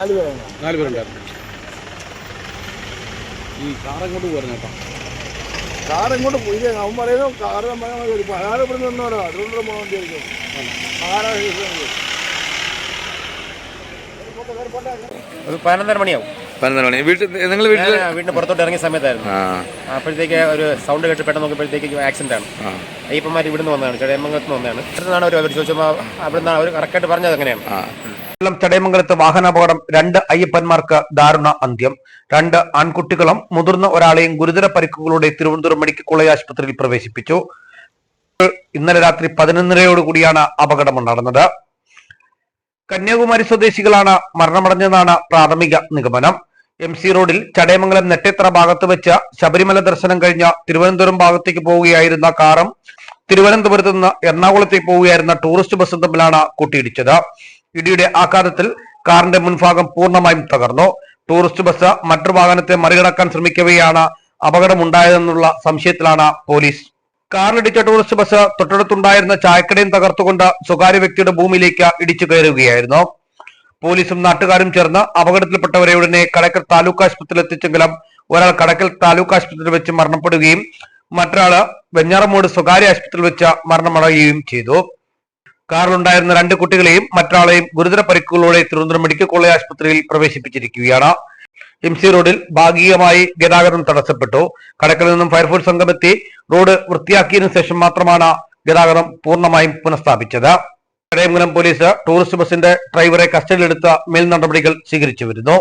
നാല് പേരാണ് നാല് പേരുണ്ടായിരുന്നു ഈ കാറങ്ങോട്ട് പോരുന്ന കേട്ടോ കാർ എങ്ങോട്ട് പോയി? അവൻ പറയുന്നു കാറ് നമ്മൾ അയാൾ ഇവിടെ നിന്നോരോ അതുകൊണ്ട് പോകാൻ വേണ്ടിയായിരിക്കും ഒരു പതിനൊന്നര മണിയാവും. പതിനൊന്നര മണി. വീട്ടിൽ നിങ്ങൾ വീട്ടിൽ വീടിന് പുറത്തോട്ട് ഇറങ്ങിയ സമയത്തായിരുന്നു. ആ. അപ്പോഴത്തേക്ക് ഒരു സൗണ്ട് കേട്ട് പെട്ടെന്ന് നോക്കിയപ്പോഴത്തേക്ക് ആക്സിഡന്റ് ആണ്. അയ്യപ്പന്മാർ ഇവിടുന്ന് വന്നതാണ്. ചടയമംഗലത്ത് നിന്ന് വന്നതാണ്. ഇവിടുന്നാണ് അവർ അവർ ചോദിച്ചപ്പോൾ അവിടുന്ന് അവർ കറക്റ്റായിട്ട് പറഞ്ഞത് എങ്ങനെയാണ് ആ. കൊല്ലം ചടയമംഗലത്ത് വാഹനാപകടം രണ്ട് അയ്യപ്പന്മാർക്ക് ദാരുണ അന്ത്യം. രണ്ട് ആൺകുട്ടികളും മുതിർന്ന ഒരാളെയും ഗുരുതര പരിക്കുകളോടെ തിരുവനന്തപുരം മെഡിക്കൽ കോളേജ് ആശുപത്രിയിൽ പ്രവേശിപ്പിച്ചു. ഇന്നലെ രാത്രി പതിനൊന്നരയോടുകൂടിയാണ് അപകടം നടന്നത് കന്യാകുമാരി സ്വദേശികളാണ് മരണമടഞ്ഞതെന്നാണ് പ്രാഥമിക നിഗമനം. എം സി റോഡിൽ ചടയമംഗലം നെട്ടേത്ര ഭാഗത്ത് വെച്ച് ശബരിമല ദർശനം കഴിഞ്ഞ തിരുവനന്തപുരം ഭാഗത്തേക്ക് പോവുകയായിരുന്ന കാറും തിരുവനന്തപുരത്ത് നിന്ന് എറണാകുളത്തേക്ക് പോവുകയായിരുന്ന ടൂറിസ്റ്റ് ബസ്സും തമ്മിലാണ് കൂട്ടിയിടിച്ചത്. ഇടിയുടെ ആഘാതത്തിൽ കാറിന്റെ മുൻഭാഗം പൂർണമായും തകർന്നു. ടൂറിസ്റ്റ് ബസ് മറ്റൊരു വാഹനത്തെ മറികടക്കാൻ ശ്രമിക്കവെയാണ് അപകടമുണ്ടായതെന്നുള്ള സംശയത്തിലാണ് പോലീസ്. കാറിലിടിച്ച ടൂറിസ്റ്റ് ബസ് തൊട്ടടുത്തുണ്ടായിരുന്ന ചായക്കടയും തകർത്തുകൊണ്ട് സ്വകാര്യ വ്യക്തിയുടെ ഭൂമിയിലേക്ക് ഇടിച്ചു കയറുകയായിരുന്നു. പോലീസും നാട്ടുകാരും ചേർന്ന് അപകടത്തിൽപ്പെട്ടവരെ ഉടനെ കടക്കൽ താലൂക്ക് ആശുപത്രിയിൽ എത്തിച്ചെങ്കിലും ഒരാൾ കടക്കൽ താലൂക്ക് ആശുപത്രിയിൽ വെച്ച് മരണപ്പെടുകയും മറ്റൊരാൾ വെഞ്ഞാറമൂട് സ്വകാര്യ ആശുപത്രിയിൽ വെച്ച് മരണമടയുകയും ചെയ്തു. കാറിലുണ്ടായിരുന്ന രണ്ട് കുട്ടികളെയും മറ്റാളെയും ഗുരുതര പരിക്കുകളോടെ തിരുവനന്തപുരം മെഡിക്കൽ കോളേജ് ആശുപത്രിയിൽ പ്രവേശിപ്പിച്ചിരിക്കുകയാണ്. എം സി റോഡിൽ ഭാഗികമായി ഗതാഗതം തടസ്സപ്പെട്ടു. കടക്കിൽ നിന്നും ഫയർഫോഴ്സ് സംഘം എത്തി റോഡ് വൃത്തിയാക്കിയതിനു ശേഷം മാത്രമാണ് ഗതാഗതം പൂർണമായും പുനഃസ്ഥാപിച്ചത്. ചടയമംഗലം പോലീസ് ടൂറിസ്റ്റ് ബസിന്റെ ഡ്രൈവറെ കസ്റ്റഡിയിലെടുത്ത മേൽ നടപടികൾ സ്വീകരിച്ചു വരുന്നു.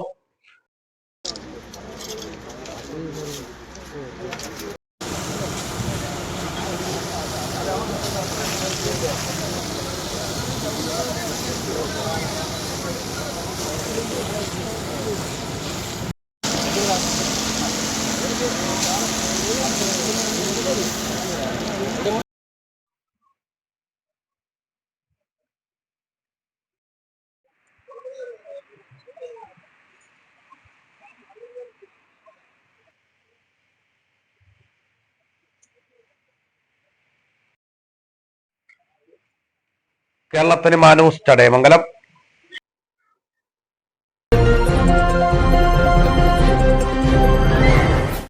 കേരളത്തിന് മാനൂസ് ചടയമംഗലം.